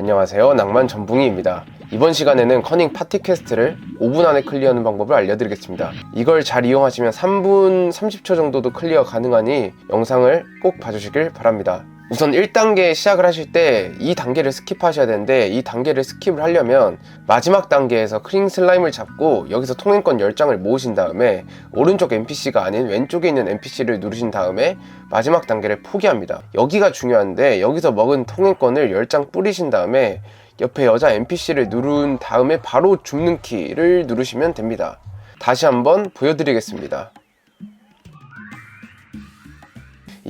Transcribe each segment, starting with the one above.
안녕하세요. 낭만 전붕이입니다. 이번 시간에는 커닝 파티 퀘스트를 5분 안에 클리어하는 방법을 알려드리겠습니다. 이걸 잘 이용하시면 3분 30초 정도도 클리어 가능하니 영상을 꼭 봐주시길 바랍니다. 우선 1단계 시작을 하실 때 이 단계를 스킵하셔야 되는데 이 단계를 스킵을 하려면 마지막 단계에서 크링 슬라임을 잡고 여기서 통행권 10장을 모으신 다음에 오른쪽 NPC가 아닌 왼쪽에 있는 NPC를 누르신 다음에 마지막 단계를 포기합니다. 여기가 중요한데 여기서 먹은 통행권을 10장 뿌리신 다음에 옆에 여자 NPC를 누른 다음에 바로 줍는 키를 누르시면 됩니다. 다시 한번 보여드리겠습니다.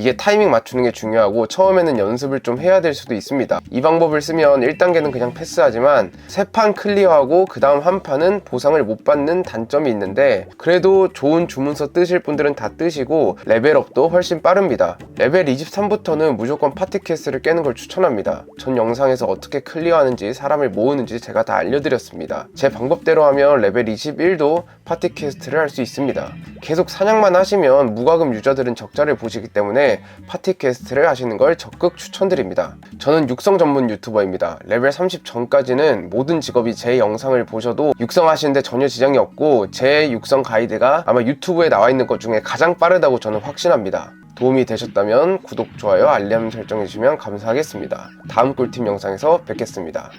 이게 타이밍 맞추는 게 중요하고 처음에는 연습을 좀 해야 될 수도 있습니다. 이 방법을 쓰면 1단계는 그냥 패스하지만 세판 클리어하고 그 다음 한 판은 보상을 못 받는 단점이 있는데 그래도 좋은 주문서 뜨실 분들은 다 뜨시고 레벨업도 훨씬 빠릅니다. 레벨 23부터는 무조건 파티 퀘스트를 깨는 걸 추천합니다. 전 영상에서 어떻게 클리어하는지 사람을 모으는지 제가 다 알려드렸습니다. 제 방법대로 하면 레벨 21도 파티 퀘스트를 할 수 있습니다. 계속 사냥만 하시면 무과금 유저들은 적자를 보시기 때문에 파티 퀘스트를 하시는 걸 적극 추천드립니다. 저는 육성 전문 유튜버입니다. 레벨 30 전까지는 모든 직업이 제 영상을 보셔도 육성하시는데 전혀 지장이 없고 제 육성 가이드가 아마 유튜브에 나와 있는 것 중에 가장 빠르다고 저는 확신합니다. 도움이 되셨다면 구독, 좋아요, 알림 설정해 주시면 감사하겠습니다. 다음 꿀팁 영상에서 뵙겠습니다.